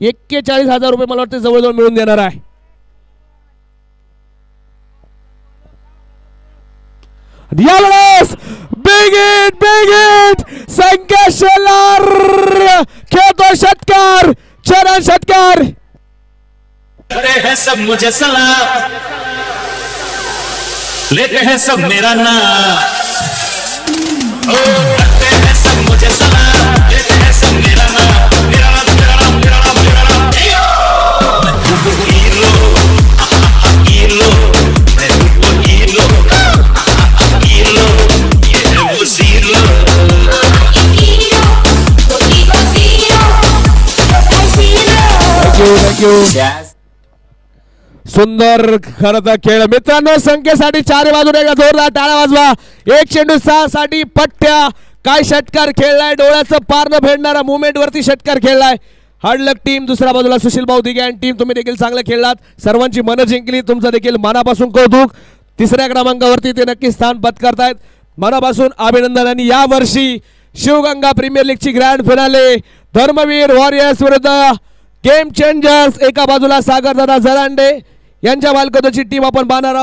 एक्केचाळीस हजार रुपये मला वाटतं जवळजवळ मिळून देणार आहे. यावेळेस बिग हिट संख्या शेलार खेळतो षटकार चरण षटकार. अरे है सब मुझे सलाम लेते हैं सब मेरा नाम। थँक्यू थँक्यू सुंदर खर तर खेळ. मित्रांनो संख्येसाठी चार बाजूने एकदा जोरदार टाळा वाजवा. एक चेंडू सहा साठी पट्ट्या. काय षटकार खेळलाय? डोळ्याचं पार न फेडणारा मुवमेंट वरती षटकार खेळलाय. हार्डलक टीम दुसऱ्या बाजूला सुशील भाऊ दिघे आणि टीम तुम्ही देखील चांगलं खेळलात. सर्वांची मनं जिंकली. तुमचं देखील मनापासून कौतुक. तिसऱ्या क्रमांकावरती ते नक्की स्थान पत्करतायत. मनापासून अभिनंदन. आणि या वर्षी शिवगंगा प्रीमियर लीगची ग्रँड फिनाले धर्मवीर वॉरियर्स विरुद्ध गेम चेंजर्स एका बाजूला सागरदादा जरांडे यांच्या मालकदोची टीम आपण पाहणार आहोत.